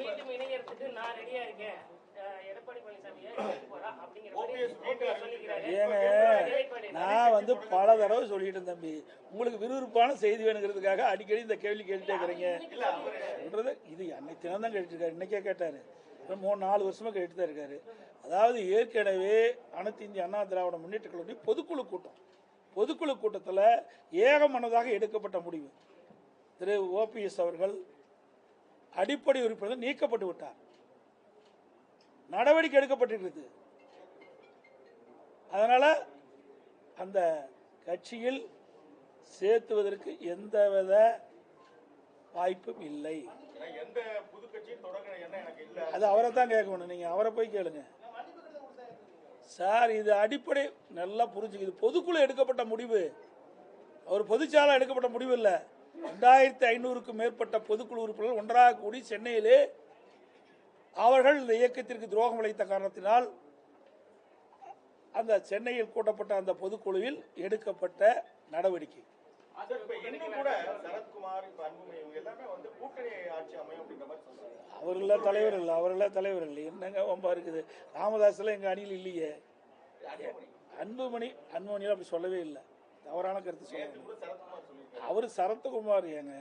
மீண்டும் இணையறதுக்கு நான் ரெடியா இருக்கேன். வந்து பல தடவை சொல்லிட்டேன் தம்பி. உங்களுக்கு விறுவிறுப்பான செய்தி வேணுங்கிறதுக்காக அடிக்கடி இந்த கேள்வி கேட்டுட்டே இருக்கிறீங்க. சொல்றது இது அன்னைக்கு தினம் தான் கேட்டுருக்காரு. இன்னைக்கே கேட்டாரு. மூணு நாலு வருஷமா கேட்டு தான் இருக்காரு. அதாவது ஏற்கனவே அனைத்து இந்திய அண்ணா திராவிட முன்னேற்ற கழக பொதுக்குழு கூட்டம். பொதுக்குழு கூட்டத்தில் ஏகமனதாக எடுக்கப்பட்ட முடிவு. திரு ஓபிஎஸ் அவர்கள் அடிப்படை உறுப்பினர் நீக்கப்பட்டு விட்டார். நடவடிக்கை எடுக்கப்பட்டிருக்கிறது. அதனால அந்த கட்சியில் சேர்த்துவதற்கு எந்தவித வாய்ப்பும் இல்லை. அது அவரை தான் கேட்கணும் நீங்க அவரை போய் கேளுங்க. சார் இது அடிப்படை நல்லா புரிஞ்சுக்க. இது பொதுக்குழு எடுக்கப்பட்ட முடிவு. அவர் பொதுச்சாலை எடுக்கப்பட்ட முடிவு இல்லை. ரெண்டாயிரத்தி ஐநூறுக்கும் மேற்பட்ட பொதுக்குழு உறுப்பினர்கள் ஒன்றாக கூடி சென்னையிலே அவர்கள் இந்த இயக்கத்திற்கு துரோகம் இழைத்த காரணத்தினால் அந்த சென்னையில் கூட்டப்பட்ட அந்த பொதுக்குழுவில் எடுக்கப்பட்ட நடவடிக்கை. அவர்கள தலைவர் இல்லை அவர்கள தலைவர் இல்லை. என்னங்க வம்பா இருக்குது? ராமதாஸ்ல எங்க அணியில் இல்லையே. அன்புமணி. அன்புமணியில் அப்படி சொல்லவே இல்லை. தவறான கருத்து சொல்லுங்க அவர் சரத்குமார் ஏங்க?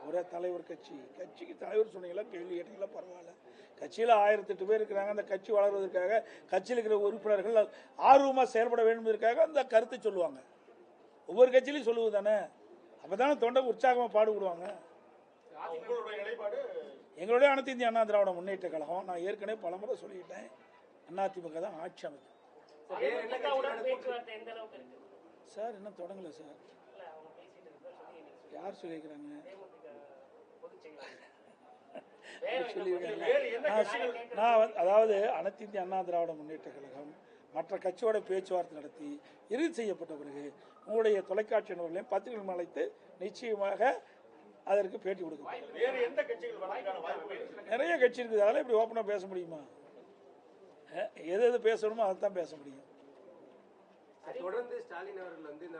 அவரே தலைவர் கட்சி. கட்சிக்கு தலைவர் சொன்னீங்களா? கேள்வி கேட்டீங்களா? பரவாயில்ல. கட்சியில் ஆயிரத்தி எட்டு பேர் இருக்கிறாங்க. அந்த கட்சி வளர்வதற்காக கட்சியில் இருக்கிற உறுப்பினர்கள் ஆர்வமாக செயல்பட வேண்டும்ன்றதுக்காக அந்த கருத்தை சொல்லுவாங்க. ஒவ்வொரு கட்சியிலையும் சொல்லுவது தானே? அப்போ தானே தொண்டை உற்சாகமாக பாடுபடுவாங்க எங்களுடைய அனைத்து இந்திய அண்ணா திராவிட முன்னேற்ற கழகம் நான் ஏற்கனவே பலமுறை சொல்லிட்டேன். அதிமுக தான் ஆட்சி அமைக்கும். சார் இன்னும் தொடங்கலை சார்? வேறு என்ன நான் அதாவது அனைத்து இந்திய அண்ணா திராவிட முன்னேற்ற கழகம் மற்ற கட்சியோட பேச்சுவார்த்தை நடத்தி இறுதி செய்யப்பட்ட பிறகு உங்களுடைய தொலைக்காட்சி நபர்களையும் பத்திரிகைகள் அழைத்து நிச்சயமாக அதற்கு பேட்டி கொடுக்க வேறு எந்த கட்சிகள் வரதுக்கான வாய்ப்புகள் இருக்கு நிறைய கட்சி இருக்குது. அதெல்லாம் இப்படி ஓப்பனாக பேச முடியுமா? எது எது பேசணுமோ அதை தான் பேச முடியும். தொடர்ந்து ஸ்டாலின் அவர்கள் வந்து இந்த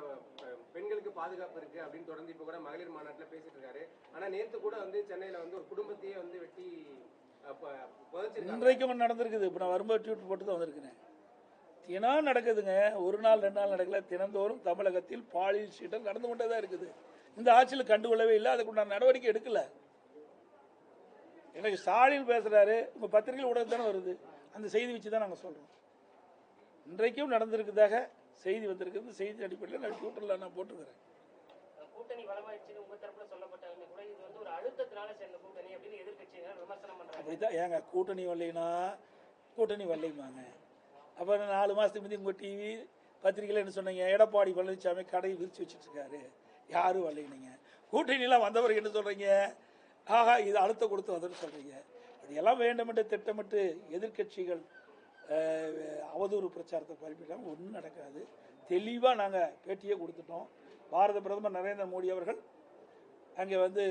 பெண்களுக்கு பாதுகாப்பு இருக்கு அப்படின்னு தொடர்ந்து இப்ப கூட மகளிர் மாநாட்டில் பேசிட்டு இருக்காரு. ஆனா நேத்து கூட வந்து சென்னையில வந்து ஒரு குடும்பத்தையே வந்து வெட்டி ப- இன்றைக்கும் நடந்திருக்குது. இப்போ நான் வரும்போது ட்வீட் போட்டு தான் வந்திருக்கிறேன். தினம் நடக்குதுங்க. ஒரு நாள் ரெண்டு நாள் நடக்கல. தினந்தோறும் தமிழகத்தில் பாலியல் சீட்டல் நடந்து கொண்டே தான் இருக்குது. இந்த ஆட்சியில் கண்டுகொள்ளவே இல்லை. அதுக்குண்டான நடவடிக்கை எடுக்கல. எனக்கு ஸ்டாலின் பேசுறாரு. உங்க பத்திரிகை ஊடகம் தானே வருது. அந்த செய்தி வச்சு தான் நாங்கள் சொல்றோம். இன்றைக்கும் நடந்திருக்குதாக செய்தி வந்திருக்குது செய்தி அடிப்படையில் நான் ட்விட்டரில் நான் போட்டிருக்கிறேன். கூட்டணி பலமாயிடுச்சுன்னு உங்க தரப்புல சொல்லப்பட்டாலுமே கூட இது வந்து ஒரு அழுத்தத்தினால சேர்ந்த கூட்டணி அப்படின்னு எதிர்க்கட்சியினர் விமர்சனம் பண்றாங்க. அப்படிதான் ஏங்க கூட்டணி வரலைன்னா கூட்டணி வரலைமாங்க அப்புறம் நாலு மாதத்துக்கு முந்தி உங்கள் டிவி பத்திரிகையில் என்ன சொன்னீங்க? எடப்பாடி பழனிசாமி கடை விரிச்சு வச்சுட்டு இருக்காரு யாரும் வரலைங்க கூட்டணியெல்லாம் வந்தவருக்கு என்ன சொல்கிறீங்க ஆஹா இது அழுத்தம் கொடுத்து வந்ததுன்னு சொல்கிறீங்க இதெல்லாம் வேண்டுமென்று திட்டமிட்டு எதிர்க்கட்சிகள் அஹ், அவதூறு பிரச்சாரத்தை பரப்பிட்டாங்க ஒன்றும் நடக்காது. தெளிவாக நாங்கள் பேட்டியே கொடுத்துட்டோம். பாரத பிரதமர் நரேந்திர மோடி அவர்கள் அங்கே வந்து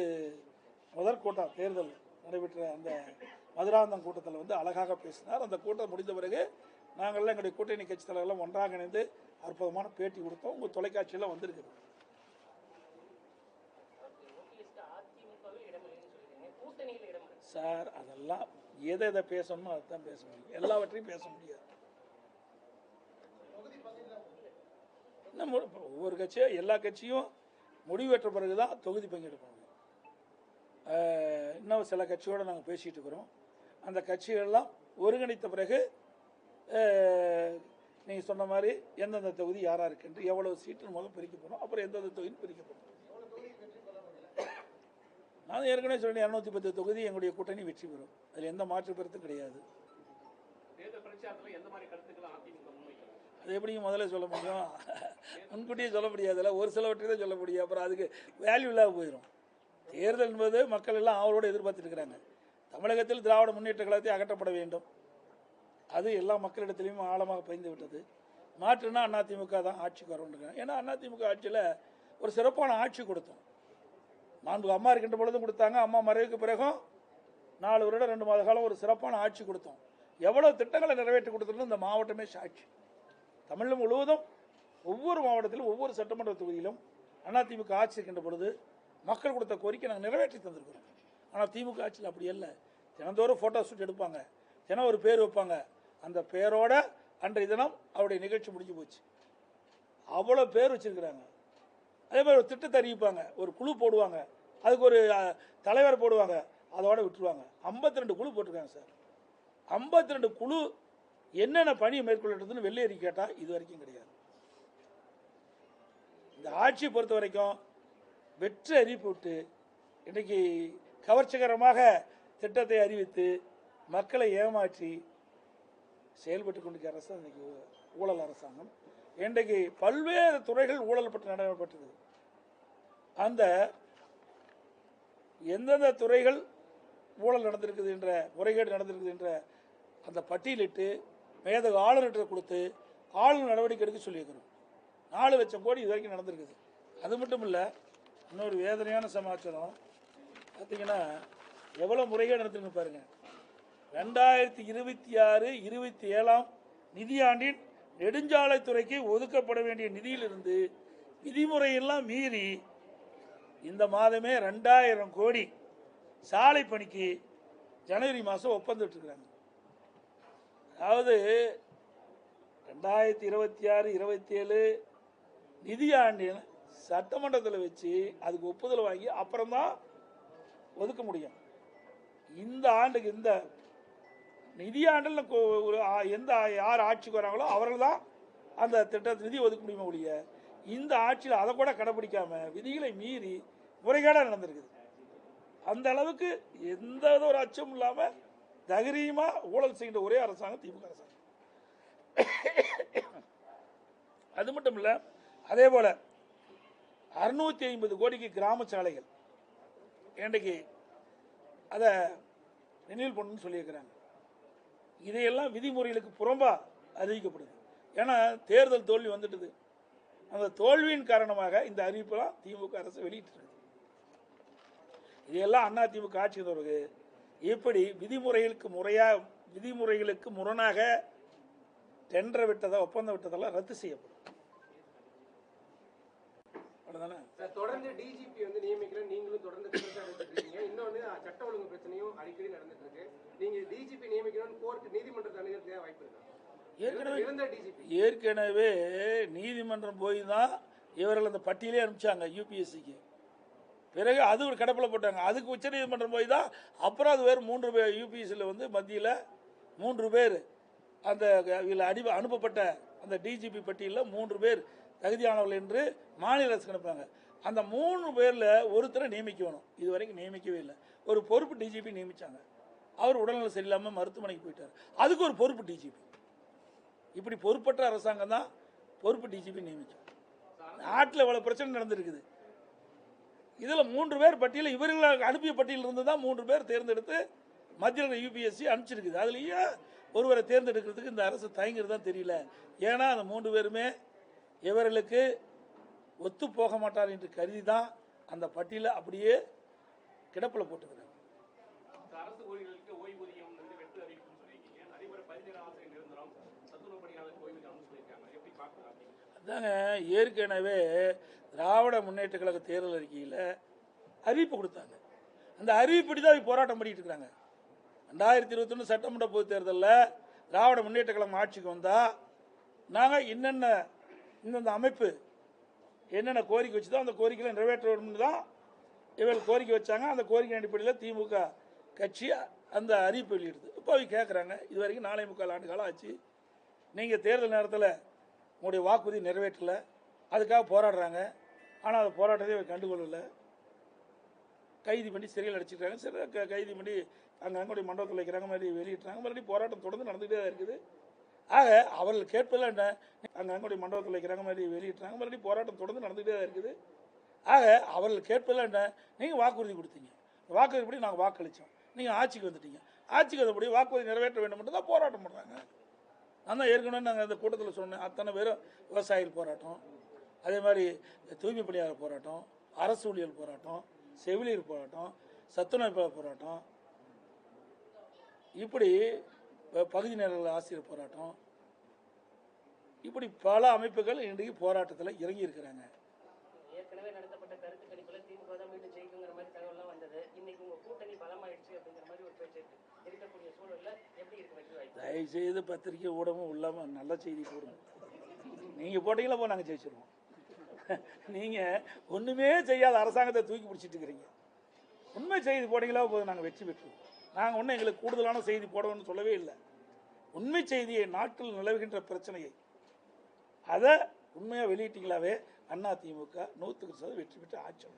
முதற்கூட்டம் தேர்தல் நடைபெற்ற அந்த மதுராந்தம் கூட்டத்தில் வந்து அழகாக பேசினார். அந்த கூட்டம் முடிந்த பிறகு நாங்கள்லாம் எங்களுடைய கூட்டணி கட்சி தலைவர்கள்லாம் ஒன்றாக இணைந்து அற்புதமான பேட்டி கொடுத்தோம். உங்கள் தொலைக்காட்சியெல்லாம் வந்திருக்குது. சார் அதெல்லாம் எதை எதை பேசணுமோ அதை தான் பேச முடியும். எல்லாவற்றையும் பேச முடியாது. நம்ம ஒவ்வொரு கட்சியும் எல்லா கட்சியும் முடிவெற்ற பிறகு தான் தொகுதி பங்கெடுக்க முடியும் இன்னும் சில கட்சியோடு நாங்கள் பேசிகிட்டு இருக்கிறோம். அந்த கட்சிகள்லாம் ஒருங்கிணைத்த பிறகு நீங்கள் சொன்ன மாதிரி எந்தெந்த தொகுதி யாராக இருக்குன்ட்டு எவ்வளோ சீட்டு முதல் பிரிக்க போகிறோம் அப்புறம் எந்தெந்த தொகுதி பிரிக்க போகிறோம் நான் ஏற்கனவே சொன்னேன் இரநூத்தி பத்து தொகுதி எங்களுடைய கூட்டணி வெற்றி பெறும். அதில் எந்த மாற்று கருத்தும் கிடையாது. அது எப்படிங்க முதல்ல சொல்ல முடியும்? முன்கூட்டியே சொல்ல முடியாதுல்ல. ஒரு சிலவற்றை தான் சொல்ல முடியும். அப்புறம் அதுக்கு வேல்யூ இல்லாத போயிடும் தேர்தல் என்பது மக்கள் எல்லாம் அவரோட எதிர்பார்த்துட்டு இருக்கிறாங்க. தமிழகத்தில் திராவிட முன்னேற்ற கழகத்தை அகற்றப்பட வேண்டும். அது எல்லா மக்களிடத்திலையும் ஆழமாக பயந்து விட்டது. மாற்றுனா அதிமுக தான் ஆட்சிக்கு வரணும் ஏன்னா அதிமுக ஆட்சியில் ஒரு சிறப்பான ஆட்சி கொடுத்தோம். நான்கு அம்மா இருக்கின்ற பொழுதும் கொடுத்தாங்க. அம்மா மறைவுக்கு பிறகும் நாலு வருடம் ரெண்டு மாத காலம் ஒரு சிறப்பான ஆட்சி கொடுத்தோம். எவ்வளவு திட்டங்களை நிறைவேற்றி கொடுத்துருந்தோம் இந்த மாவட்டமே சாட்சி. தமிழ் முழுவதும் ஒவ்வொரு மாவட்டத்திலும் ஒவ்வொரு சட்டமன்ற தொகுதியிலும் அதிமுக ஆட்சி இருக்கின்ற பொழுது மக்கள் கொடுத்த கோரிக்கை நாங்கள் நிறைவேற்றி தந்திருக்கிறோம். ஆனால் திமுக ஆட்சியில் அப்படி இல்லை தினந்தோறும் ஃபோட்டோ ஷூட் எடுப்பாங்க. தினம் ஒரு பேர் வைப்பாங்க. அந்த பேரோட அன்றைய தினம் அவருடைய நிகழ்ச்சி முடிஞ்சு போச்சு. அவ்வளோ பேர் வச்சிருக்கிறாங்க. அதே மாதிரி ஒரு திட்டத்தை அறிவிப்பாங்க. ஒரு குழு போடுவாங்க. அதுக்கு ஒரு தலைவர் போடுவாங்க. அதோட விட்டுருவாங்க. 52 ரெண்டு குழு போட்டிருக்காங்க சார். 52 ரெண்டு குழு என்னென்ன பணியை மேற்கொள்ளட்டுதுன்னு வெள்ளையறி கேட்டால் இது வரைக்கும் கிடையாது. இந்த ஆட்சியை பொறுத்த வரைக்கும் வெற்றி அறிவிப்பு விட்டு இன்றைக்கி கவர்ச்சிகரமாக திட்டத்தை அறிவித்து மக்களை ஏமாற்றி செயல்பட்டு கொண்டிருக்கிற அரசு இன்னைக்கு ஊழல் அரசாங்கம் இன்றைக்கு பல்வேறு துறைகள் ஊழல் பட்டு நடைபெற்றது. அந்த எந்தெந்த துறைகள் ஊழல் நடந்திருக்குது என்ற முறைகேடு நடந்திருக்குது என்ற அந்த பட்டியலிட்டு மேதகு ஆளுநர்கிட்ட கொடுத்து ஆளுநர் நடவடிக்கை எடுக்க சொல்லியிருக்கிறோம். நாலு லட்சம் கோடி இது வரைக்கும் நடந்திருக்குது. அது மட்டும் இல்லை இன்னொரு வேதனையான சமாச்சாரம். பார்த்தீங்கன்னா எவ்வளோ முறைகேடு நடத்திருக்கு பாருங்கள் ரெண்டாயிரத்தி இருபத்தி ஆறு இருபத்தி ஏழாம் நிதியாண்டின் நெடுஞ்சாலைத்துறைக்கு ஒதுக்கப்பட வேண்டிய நிதியிலிருந்து விதிமுறையெல்லாம் மீறி இந்த மாதமே ரெண்டாயிரம் கோடி சாலை பணிக்கு ஜனவரி மாதம் ஒப்பந்துட்டுருக்குறாங்க. அதாவது ரெண்டாயிரத்தி இருபத்தி ஆறு இருபத்தி ஏழு நிதியாண்டில் சட்டமன்றத்தில் வச்சு அதுக்கு ஒப்புதல் வாங்கி அப்புறம்தான் ஒதுக்க முடியும். இந்த ஆண்டுக்கு இந்த நிதியாண்டில் ஒரு எந்த யார் ஆட்சிக்கு வராங்களோ அவர்கள் தான் அந்த திட்டத்தை நிதி ஒதுக்க முடியுமா ஒழிய இந்த ஆட்சியில் அதை கூட கடைப்பிடிக்காமல் விதிகளை மீறி முறைகேடாக நடந்திருக்குது. அந்த அளவுக்கு எந்த வித ஒரு அச்சமும் இல்லாமல் தைரியமாக ஊழல் செய்கின்ற ஒரே அரசாங்கம் திமுக அரசாங்கம். அது மட்டும் இல்லை அதே போல் அறுநூத்தி ஐம்பது கோடிக்கு கிராம சாலைகள் இன்றைக்கு அதை ரினியூல் பண்ணுன்னு சொல்லியிருக்கிறாங்க. இதையெல்லாம் விதிமுறைகளுக்கு புறம்பா அறிவிக்கப்படுது. ஏன்னா தேர்தல் தோல்வி வந்துட்டுது. அந்த தோல்வியின் காரணமாக இந்த அறிவிப்பெல்லாம் திமுக அரசு வெளியிட்டிருக்கு. இதையெல்லாம் அண்ணா திமுக ஆட்சி பிறகு இப்படி விதிமுறைகளுக்கு முறையாக விதிமுறைகளுக்கு முரணாக டெண்டர் விட்டதை ஒப்பந்தம் விட்டதெல்லாம் ரத்து செய்யப்படும். தொடர்ந்து டிஜிபி வந்து நியமிக்கிறேன். நீங்களும் தொடர்ந்து இன்னொன்னு சட்ட ஒழுங்கு பிரச்சனையும் அடிக்கடி நடந்துட்டு இருக்கு. நீங்க டிஜிபி நியமிக்கணும்னு கோர்ட் நீதிமன்றத்தை அணுகிறதுக்கு வாய்ப்பு இருக்கா? ஏற்கனவே ஏற்கனவே நீதிமன்றம் போய் தான் இவர்கள் அந்த பட்டியலே அனுப்பிச்சாங்க யூபிஎஸ்சிக்கு பிறகு அது ஒரு கடப்பில் போட்டாங்க. அதுக்கு உச்ச நீதிமன்றம் போய் தான் அப்புறம் அது வேறு மூன்று பேர் யூபிஎஸ்சியில் வந்து மத்தியில் மூன்று பேர் அந்த இதில் அடி அனுப்பப்பட்ட அந்த டிஜிபி பட்டியலில் மூன்று பேர் தகுதியானவர்கள் என்று மாநில அரசுக்கு அனுப்புறாங்க அந்த மூணு பேரில் ஒருத்தரை நியமிக்கணும். இது வரைக்கும் நியமிக்கவே இல்லை. ஒரு பொறுப்பு டிஜிபி நியமிச்சாங்க. அவர் உடல்நலம் சரியில்லாமல் மருத்துவமனைக்கு போயிட்டார். அதுக்கு ஒரு பொறுப்பு டிஜிபி இப்படி பொறுப்பற்ற அரசாங்கம் தான் பொறுப்பு டிஜிபி நியமிச்சோம். நாட்டில் இவ்வளோ பிரச்சனை நடந்திருக்குது. இதில் மூன்று பேர் பட்டியலில் இவர்கள் அனுப்பிய பட்டியலில் இருந்து தான் மூன்று பேர் தேர்ந்தெடுத்து மத்திய யூபிஎஸ்சி அனுப்பிச்சிருக்குது. அதுலேயே ஒருவரை தேர்ந்தெடுக்கிறதுக்கு இந்த அரசு தயங்குறது தான் தெரியல. ஏன்னா அந்த மூன்று பேருமே இவர்களுக்கு ஒத்து போக மாட்டார் என்று கருதி தான் அந்த பட்டியலை அப்படியே கிடப்பில் போட்டுக்கிறாங்க இந்த அரசு ஊழியர்களுக்கு ஓய்வூதியம் வந்து வெட்டு அறிவிப்புன்னு சொல்லியிருக்கீங்க அதே மாதிரி பதினேழு ஆசிரியர் நிரந்தரம் சத்துணவு பணியாளருக்கு ஓய்வூதியம்னு சொல்லியிருக்காங்க எப்படி பார்க்கலாம் தாங்க ஏற்கனவே திராவிட முன்னேற்ற கழக தேர்தல் அறிக்கையில் அறிவிப்பு கொடுத்தாங்க. அந்த அறிவிப்படி தான் இப்ப போராட்டம் பண்ணிட்டு இருக்கிறாங்க ரெண்டாயிரத்தி இருபத்தொன்று சட்டமன்ற பொது தேர்தலில் திராவிட முன்னேற்ற கழகம் ஆட்சிக்கு வந்தால் நாங்கள் என்னென்ன இந்தந்த அமைப்பு என்னென்ன கோரிக்கை வச்சுதோ அந்த கோரிக்கையில் நிறைவேற்ற வேணும்னு தான் இவர்கள் கோரிக்கை வச்சாங்க. அந்த கோரிக்கை அடிப்படையில் திமுக கட்சி அந்த அறிவிப்பு வெளியிடுது. இப்போ அவங்க கேட்குறாங்க இது வரைக்கும் நாலே முக்கால் ஆண்டு காலம் ஆச்சு. நீங்கள் தேர்தல் நேரத்தில் உங்களுடைய வாக்குறுதி நிறைவேற்றல. அதுக்காக போராடுறாங்க. ஆனால் அந்த போராட்டத்தை கண்டுகொள்ளலை. கைதி கைது பண்ணி சிறையில் அடைச்சிருக்காங்க. சில க- கைது பண்ணி அங்கே அங்களுடைய மண்டபத்தில் வைக்கிறாங்க. மறுபடியும் வெளியிட்டாங்க மறுபடியும் போராட்டம் தொடர்ந்து நடந்துகிட்டே தான் இருக்குது. ஆக அவர்கள் கேட்பதில் என்ன? அங்கே அங்களுடைய மண்டபத்தில் வைக்கிறாங்க. மறுபடியும் வெளியிட்டாங்க மறுபடியும் போராட்டம் தொடர்ந்து நடந்துகிட்டே தான் இருக்குது. ஆக அவர்கள் கேட்பதில் என்ன? நீங்கள் வாக்குறுதி கொடுத்தீங்க. வாக்குறுதிப்படி நாங்கள் வாக்களித்தோம் நீங்கள் ஆட்சிக்கு வந்துட்டீங்க. ஆட்சிக்கு வந்தபடி வாக்குறுதி நிறைவேற்ற வேண்டும் மட்டும் தான் போராட்டம் பண்ணுறாங்க ஆனால் ஏற்கனவே நாங்கள் அந்த கூட்டத்தில் சொன்னேன் அத்தனை பேரும் விவசாயிகள் போராட்டம் அதே மாதிரி தூய்மை பணியாளர் போராட்டம் அரசு ஊழியர் போராட்டம் செவிலியர் போராட்டம் சத்துணவு போராட்டம் இப்படி பகுதி நேரங்கள் ஆசிரியர் போராட்டம் இப்படி பல அமைப்புகள் இன்றைக்கு போராட்டத்தில் இறங்கி இருக்கிறாங்க ஏற்கனவே நடத்தப்பட்ட கருத்து கணிப்புல திமுக தான் மீண்டும் ஜெயிக்குங்கிற மாதிரி தகவல்லாம் வந்தது இன்னைக்கு உங்க கூட்டணி பலமாயிடுச்சு அப்படிங்கிற மாதிரி ஒரு பேச்சு இருக்கு தயவு செய்து பத்திரிக்கை ஊடகம் இல்லாம நல்ல செய்தி போடுங்க நீங்கள் போட்டீங்களா போ நாங்கள் ஜெயிச்சிருவோம். நீங்கள் ஒன்றுமே செய்யாத அரசாங்கத்தை தூக்கி பிடிச்சிட்டு இருக்கிறீங்க. உண்மை செய்தி போட்டீங்களா போதும் நாங்கள் வெற்றி பெற்றுவோம் நாங்கள் ஒன்றும் எங்களுக்கு கூடுதலான செய்தி போடணும்னு சொல்லவே இல்லை. உண்மை செய்தியை நாட்டில் நிலவுகின்ற பிரச்சனையை அதை உண்மையாக வெளியிட்டீங்களாவே அண்ணா திமுக நூற்றுக்கு சதவீதம் வெற்றி பெற்று ஆட்சி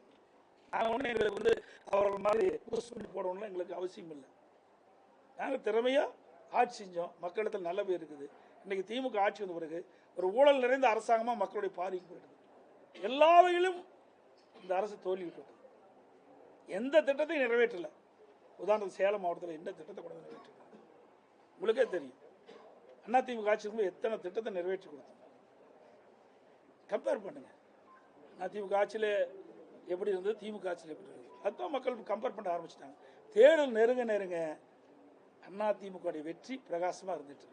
நாங்கள் ஒன்றும் எங்களுக்கு வந்து அவர்கள் மாதிரி பூஸ்ட் பண்ணி போடணும்னு எங்களுக்கு அவசியம் இல்லை. நாங்கள் திறமையாக ஆட்சி செஞ்சோம். மக்களிடத்தில் நல்ல பேர் இருக்குது. இன்றைக்கி திமுக ஆட்சி வந்த பிறகு ஒரு ஊழல் நிறைந்த அரசாங்கமாக மக்களுடைய பாதிக்கு போயிடுது. எல்லா வகையிலும் இந்த அரசு தோல்விவிட்டது எந்த திட்டத்தையும் நிறைவேற்றலை. உதாரணத்துக்கு சேலம் மாவட்டத்தில் எந்த திட்டத்தை கூட நிறைவேற்றல உங்களுக்கே தெரியும். அண்ணா திமுக ஆட்சி இருக்கும்போது எத்தனை திட்டத்தை நிறைவேற்றி கொடுத்தோம்? கம்பேர் பண்ணுங்க. அண்ணா திமுக ஆட்சியில் எப்படி இருந்தது? திமுக ஆட்சியில் எப்படி இருந்தது? அதுதான் மக்கள் கம்பேர் பண்ண ஆரம்பிச்சிட்டாங்க. தேர்தல் நெருங்க நெருங்க அண்ணா திமுக வெற்றி பிரகாசமா இருந்துட்டு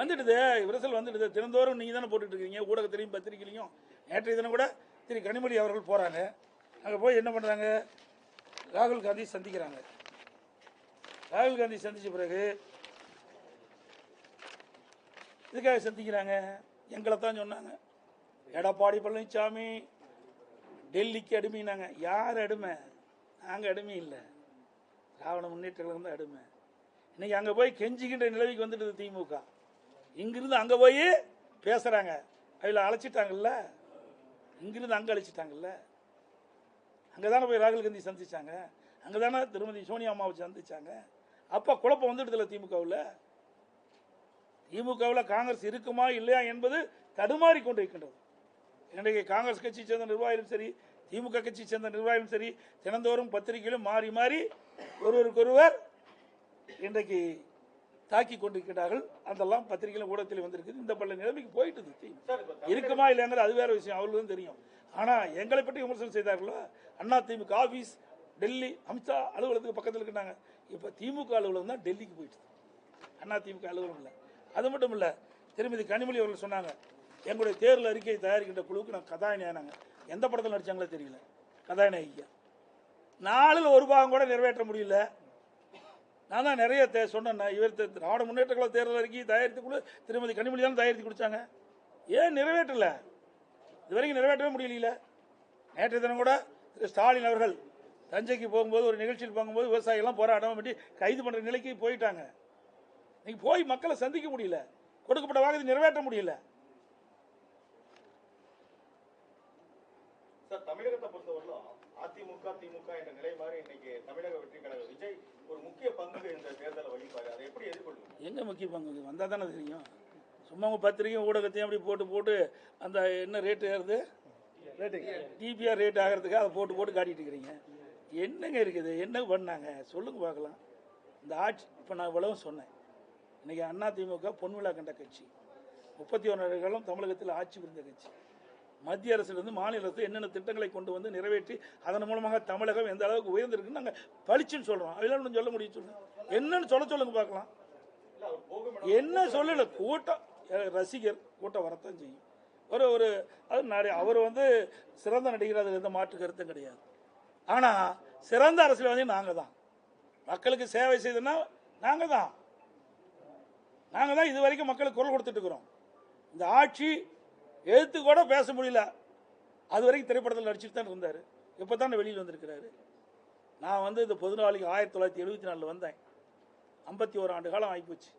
வந்துடுது. விரசல் வந்துடுது. தினந்தோறும் நீங்க தானே போட்டுட்டு இருக்கீங்க. ஊடகத்திலையும் பத்திரிகையிலையும். நேற்றைய தினம் கூட திரு கனிமொழி அவர்கள் போறாங்க அங்கே போய் என்ன பண்றாங்க? ராகுல் காந்தி சந்திக்கிறாங்க. ராகுல் காந்தி சந்திச்ச பிறகு இதுக்காக சந்திக்கிறாங்க? எங்களை தான் சொன்னாங்க. எடப்பாடி பழனிசாமி டெல்லிக்கு அடிமைனாங்க. யார் அடிமை? நாங்கள் அடிமை இல்லை. திராவிட முன்னேற்ற கழகம் தான் அடிமை. இன்னைக்கு அங்கே போய் கெஞ்சிக்கின்ற நிலவிக்கு வந்துடுது திமுக. இங்கிருந்து அங்கே போய் பேசுகிறாங்க அதில் அழைச்சிட்டாங்கல்ல? இங்கிருந்து அங்கே அழைச்சிட்டாங்கல்ல? அங்கதானே போய் ராகுல் காந்தி சந்திச்சாங்க. அங்கே தானே திருமதி சோனியா அம்மாவை சந்திச்சாங்க. அப்போ குழப்பம் வந்துடுதுல திமுகவில்? திமுகவில் காங்கிரஸ் இருக்குமா இல்லையா என்பது தடுமாறி கொண்டு இருக்கின்றது இன்றைக்கு காங்கிரஸ் கட்சியை சேர்ந்த நிர்வாகிகளும் சரி திமுக கட்சியை சேர்ந்த நிர்வாகிகளும் சரி தினந்தோறும் பத்திரிகையிலும் மாறி மாறி ஒருவருக்கொருவர் இன்றைக்கு தாக்கி கொண்டிருக்கிறார்கள். அதெல்லாம் பத்திரிகையிலும் ஊடகத்தில் வந்திருக்குது. இந்த பல நிலைமைக்கு போயிட்டு இருக்குமா இல்லைங்கிறது அது வேற விஷயம். அவர்களுக்கு தான் தெரியும். ஆனா எங்களை பற்றி விமர்சனம் செய்தார்களோ? அண்ணா திமுக ஆபீஸ் டெல்லி அமித்ஷா அலுவலகத்துக்கு பக்கத்தில் இருக்கிறாங்க. இப்ப திமுக அலுவலகம் தான் டெல்லிக்கு போயிட்டு அண்ணா திமுக அலுவலகம் இல்லை. அது மட்டும் இல்ல திருமதி கனிமொழி அவர்கள் சொன்னாங்க எங்களுடைய தேர்தல் அறிக்கையை தயாரிக்கின்ற குழுவுக்கு நான் கதாநாயகனாங்க எந்த படத்தில் நடித்தாங்களோ தெரியல. கதாநாயகியா நாளில் ஒரு பாகம் கூட நிறைவேற்ற முடியல. நான் தான் நிறைய தே சொன்னேன் இவர் திராவிட முன்னேற்ற கழக தேர்தல் அறிக்கை தயாரித்து கூட திருமதி கனிமொழி தான் தயாரித்து கொடுத்தாங்க. ஏன் நிறைவேற்றல? இது வரைக்கும் நிறைவேற்றவே முடியல நேற்று தினம் கூட திரு ஸ்டாலின் அவர்கள் தஞ்சைக்கு போகும்போது ஒரு நிகழ்ச்சியில் போகும்போது விவசாயிகள்லாம் போராட்டம் பண்ணி கைது பண்ணுற நிலைக்கு போயிட்டாங்க. இன்னைக்கு போய் மக்களை சந்திக்க முடியல. கொடுக்கப்பட்ட வாக்கு நிறைவேற்ற முடியல. அதிமுக திமுக என்ற நிலை மாதிரி இன்னைக்கு தமிழக வெற்றி கழக விஜய் ஒரு முக்கிய பங்கு இந்த தேர்தலை வகிப்பாரு. அதை எப்படி எதிர்கொள்வீங்க? எங்க முக்கிய பங்கு வந்தால் தானே தெரியும். சும்மா உங்க பத்திரிகை ஊடகத்தையும் அப்படி போட்டு போட்டு அந்த என்ன ரேட்டு ஏறுது? டிபிஆர் ரேட் ஆகிறதுக்கு அதை போட்டு போட்டு காட்டிட்டு இருக்கிறீங்க. என்னங்க இருக்குது? என்ன பண்ணாங்க? சொல்லுங்க பார்க்கலாம். இந்த ஆட்சி இப்போ நான் இவ்வளவும் சொன்னேன். இன்னைக்கு அண்ணா திமுக பொன்விழா கண்ட கட்சி. முப்பத்தி ஒன்று காலம் தமிழகத்தில் ஆட்சி புரிந்த கட்சி. மத்திய அரசிலிருந்து மாநில அரசு என்னென்ன திட்டங்களை கொண்டு வந்து நிறைவேற்றி அதன் மூலமாக தமிழகம் எந்த அளவுக்கு உயர்ந்திருக்குன்னு நாங்கள் பளிச்சுன்னு சொல்றோம். அதெல்லாம் ஒண்ணும் சொல்ல முடியும் சொல்லுங்க. என்னன்னு சொல்ல சொல்லுங்க பார்க்கலாம். என்ன சொல்லல? கூட்டம். ரசிகர் கூட்டம் வரத்தான் செய்யும். ஒரு ஒரு அது நிறைய அவர் வந்து சிறந்த நடிகர் அதில் எந்த மாற்று கருத்தும் கிடையாது. ஆனால் சிறந்த அரசியல்வாதி நாங்கள் தான். மக்களுக்கு சேவை செய்தோம்னா நாங்கள் தான். நாங்கள் தான் இது வரைக்கும் மக்களுக்கு குரல் கொடுத்துட்டு இருக்கிறோம். இந்த ஆட்சி எழுத்து கூட பேச முடியல. அது வரைக்கும் திரைப்படத்தில் நடிச்சுட்டு தான் இருந்தார். இப்போ தான் வெளியில் வந்திருக்கிறாரு. நான் வந்து இந்த பொதுநாளிக்கு ஆயிரத்தி தொள்ளாயிரத்தி எழுபத்தி நாலில் வந்தேன். ஐம்பத்தி ஒரு ஆண்டு காலம் ஆகிப்போச்சு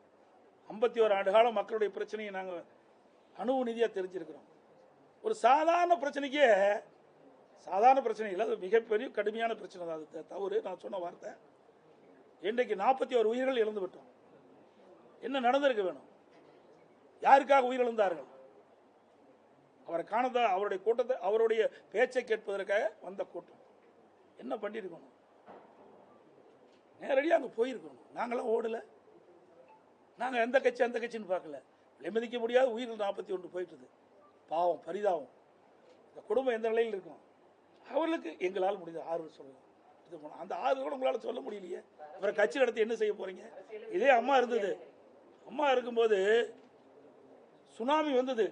ஐம்பத்தி ஒரு ஆண்டு காலம் மக்களுடைய பிரச்சனையை நாங்கள் அணுவு நிதியாக தெரிஞ்சிருக்கிறோம். ஒரு சாதாரண பிரச்சனைக்கே சாதாரண பிரச்சனை இல்லை அது மிகப்பெரிய கடுமையான பிரச்சனை தான். அது தவறு. நான் சொன்ன வார்த்தை. இன்றைக்கு நாற்பத்தி ஒரு உயிர்கள் இழந்து விட்டோம். என்ன நடந்திருக்க வேணும்? யாருக்காக உயிரிழந்தார்கள்? அவரை காணதா அவருடைய கூட்டத்தை அவருடைய பேச்சை கேட்பதற்காக வந்த கூட்டம். என்ன பண்ணியிருக்கணும்? நேரடியாக அங்கே போயிருக்கணும். நாங்களாம் ஓடலை. நாங்கள் எந்த கட்சி அந்த கட்சின்னு பார்க்கல. விலைமதிக்க முடியாத உயிர்கள் நாற்பத்தி ஒன்று போயிட்டுது. பாவம் பரிதாபம். இந்த குடும்பம் எந்த நிலையில் இருக்கும்? அவர்களுக்கு எங்களால் முடிந்த ஆறுதல் சொல்லலாம். இது போனோம் அந்த ஆறுதல் கூட உங்களால் சொல்ல முடியலையே. அப்புறம் கட்சி நடத்தி என்ன செய்ய போறீங்க? இதே அம்மா இருந்தது. அம்மா இருக்கும்போது சுனாமி வந்தது.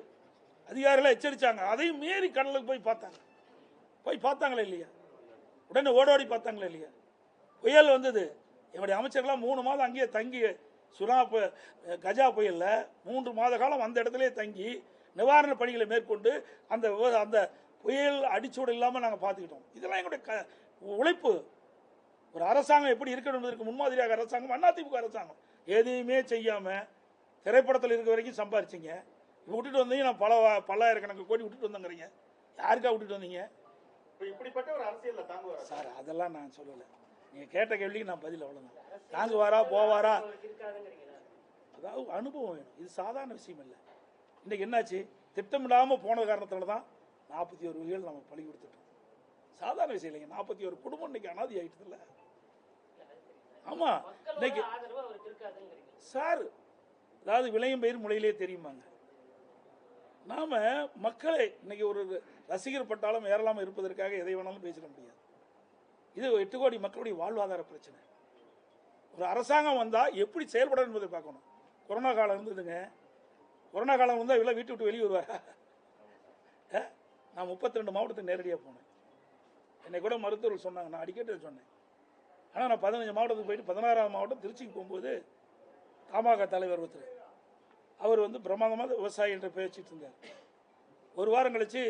அதிகாரிகள் எச்சரித்தாங்க அதையும் மீறி கடலுக்கு போய் பார்த்தாங்க. போய் பார்த்தாங்களே இல்லையா? உடனே ஓடோடி பார்த்தாங்களே இல்லையா? புயல் வந்தது. என்னுடைய அமைச்சர்கள்லாம் மூணு மாதம் அங்கேயே தங்கி சுனா பு- கஜா புயலில் மூன்று மாத காலம் அந்த இடத்துலயே தங்கி நிவாரண பணிகளை மேற்கொண்டு அந்த அந்த புயல் அடிச்சூடு இல்லாமல் நாங்கள் பார்த்துக்கிட்டோம். இதெல்லாம் எங்களுடைய க உழைப்பு. ஒரு அரசாங்கம் எப்படி இருக்கணும் என்பதற்கு முன்மாதிரியாக அரசாங்கம் அதிமுக அரசாங்கம். எதையுமே செய்யாமல் திரைப்படத்தில் இருக்க வரைக்கும் சம்பாரிச்சிங்க. விட்டுட்டு வந்தீங்க நான் பல பல்லாயிரக்கணக்கு கோடி விட்டுட்டு வந்தேங்கிறீங்க. யாருக்கா விட்டுட்டு வந்தீங்க? இப்ப இப்படிப்பட்ட ஒரு அரசியல்ல தாங்குவாரா? சார் அதெல்லாம் நான் சொல்லலை. நீங்கள் கேட்ட கேள்விக்கு நான் பதில் அவ்வளோதான் தாங்குவாரா போவாரா? அதாவது அனுபவம் வேணும். இது சாதாரண விஷயம் இல்லை. இன்னைக்கு என்னாச்சு? திட்டமிடாமல் போன காரணத்தால தான் நாற்பத்தி ஒரு உயிர்கள் நம்ம பழி கொடுத்துட்டோம். சாதாரண விஷயம் இல்லைங்க. நாற்பத்தி ஒரு குடும்பம் இன்னைக்கு அனாதி ஆயிட்டதில்ல. ஆமாம் இன்னைக்கு சார் அதாவது விளையும் பயிர் முளையிலே தெரியுமாங்க? நாம மக்களை இன்னைக்கு ஒரு ரசிகர் பட்டாலும் ஏறலாமல் இருப்பதற்காக எதை வேணாலும் பேசிட முடியாது. இது எட்டு கோடி மக்களுடைய வாழ்வாதார பிரச்சனை. ஒரு அரசாங்கம் வந்தால் எப்படி செயல்பட என்பதை பார்க்கணும். கொரோனா காலம் இருந்ததுங்க. கொரோனா காலம் வந்தால் இவ்வளோ வீட்டு விட்டு வெளியே வருவாரா? நான் முப்பத்தி ரெண்டு மாவட்டத்துக்கு நேரடியாக போனேன். என்னை கூட மருத்துவர்கள் சொன்னாங்க. நான் அடிக்கடி சொன்னேன். ஆனால் நான் பதினஞ்சு மாவட்டத்துக்கு போயிட்டு பதினாறாவது மாவட்டம் திருச்சிக்கு போகும்போது தமாக தலைவர் ஒருத்தர் அவர் வந்து பிரமாதமாக விவசாயி என்று பேசிட்டு இருந்தார். ஒரு வாரம் கழித்து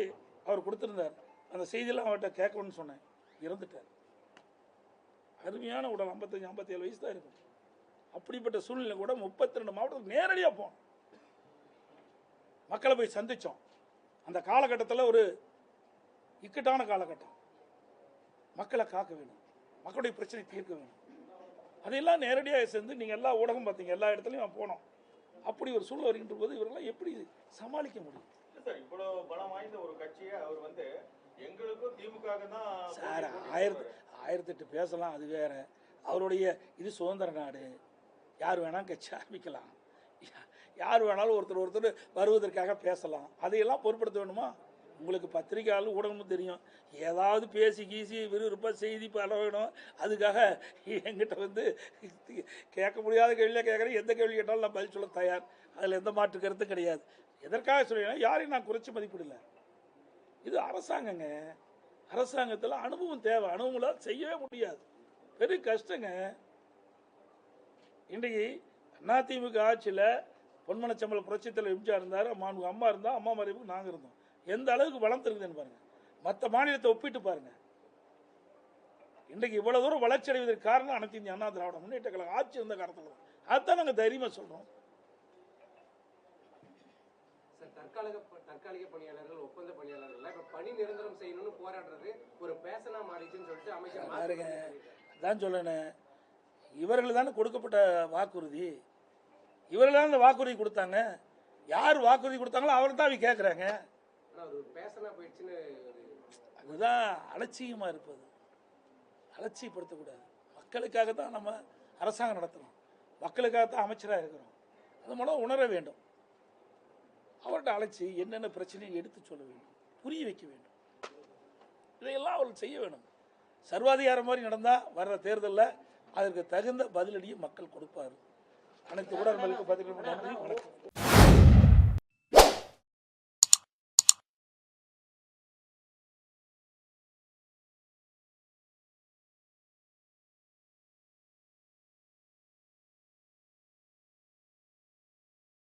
அவர் கொடுத்துருந்தார். அந்த செய்தியெல்லாம் அவர்கிட்ட கேட்கணும்னு சொன்னேன். இறந்துட்டார். அருமையான உடல் ஐம்பத்தஞ்சு ஐம்பத்தேழு வயசு தான் இருக்கும். அப்படிப்பட்ட சூழ்நிலை கூட முப்பத்தி ரெண்டு மாவட்டத்துக்கு நேரடியாக போனோம். மக்களை போய் சந்திச்சோம். அந்த காலகட்டத்தில் ஒரு இக்கட்டான காலகட்டம். மக்களை காக்க வேணும். மக்களுடைய பிரச்சனை தீர்க்க வேணும். அதையெல்லாம் நேரடியாக சேர்ந்து நீங்கள் எல்லா ஊடகம் பார்த்தீங்க. எல்லா இடத்துலையும் போனோம். அப்படி ஒரு சூழ்நிலை வருகின்ற போது இவரெல்லாம் எப்படி சமாளிக்க முடியும்? சார் இவ்வளவு பலம் வாய்ந்த ஒரு கட்சியை அவர் வந்து எங்களுக்கும் திமுக தான் சார் ஆயிரத்து சொல்றாரு. ஆயிரத்தெட்டு பேசலாம் அது வேற. அவருடைய இது சுதந்திர நாடு. யார் வேணாலும் கட்சி ஆரம்பிக்கலாம். யார் வேணாலும் ஒருத்தர் ஒருத்தர் வருவதற்காக பேசலாம். அதையெல்லாம் பொருட்படுத்த வேணுமா உங்களுக்கு பத்திரிகையாளர் ஊடகமும் தெரியும். ஏதாவது பேசி கீசி விறுவிறுப்பாக செய்தி பரவணும். வேணும் அதுக்காக என்கிட்ட வந்து கேட்க முடியாத கேள்வியாக கேட்குறேன். எந்த கேள்வி கேட்டாலும் நான் பதில் சொல்ல தயார். அதில் எந்த மாற்று கருத்தும் கிடையாது. எதற்காக சொல்லுவேன் யாரையும் நான் குறைச்சி மதிப்பிடல. இது அரசாங்கங்க. அரசாங்கத்தில் அனுபவம் தேவை. அனுபவங்களால் செய்யவே முடியாது. பெரிய கஷ்டங்க. இன்றைக்கு அதிமுக ஆட்சியில் பொன்மனச்சம்பள புரட்சித்தலைவர் எம்ஜிஆர் இருந்தார் அம்மா அம்மா இருந்தால் அம்மா மறைவுக்கு நாங்கள் இருந்தோம். எந்த அளவுக்கு வளம் இருக்குதுன்னு பாருங்க. மற்ற மாநிலத்தை ஒப்பிட்டு பாருங்க. இன்றைக்கு இவ்வளவு தூரம் வளர்ச்சி அடைவதற்கு காரணம் அனைத்து இந்திய அண்ணா திராவிட முன்னேற்ற கழகம். ஆட்சி இருந்த காலத்தில் தான். அதான் நாங்கள் தைரியமாக சொல்கிறோம் சார் தற்காலிக தற்காலிக பணியாளர்கள் ஒப்பந்த பணியாளர்கள் இப்ப பணி நிரந்தரம் செய்யணும்னு போராடுறது ஒரு பேசனா மாறிச்சுன்னு சொல்லிட்டு அமைச்சர். அதான் சொல்லணும் இவர்கள் தானே கொடுக்கப்பட்ட வாக்குறுதி. இவர்கள் தான் இந்த வாக்குறுதி கொடுத்தாங்க. யார் வாக்குறுதி கொடுத்தாங்களோ அவரை தான் அவங்க கேட்குறாங்க அதுதான் அலட்சியமாக இருப்பது. அலட்சியப்படுத்தக்கூடாது. மக்களுக்காக தான் நம்ம அரசாங்கம் நடத்துகிறோம் மக்களுக்காக தான் அமைச்சராக இருக்கிறோம். அது மூலம் உணர வேண்டும். அவர்கிட்ட அழைச்சி என்னென்ன பிரச்சனையை எடுத்து சொல்ல வேண்டும். புரிய வைக்க வேண்டும். இதையெல்லாம் அவர்கள் செய்ய வேணும் சர்வாதிகாரம் மாதிரி நடந்தால் வர்ற தேர்தலில் அதற்கு தகுந்த பதிலடியை மக்கள் கொடுப்பார் அனைத்து ஊடகங்களுக்கு பதிலடி நன்றி. வணக்கம்.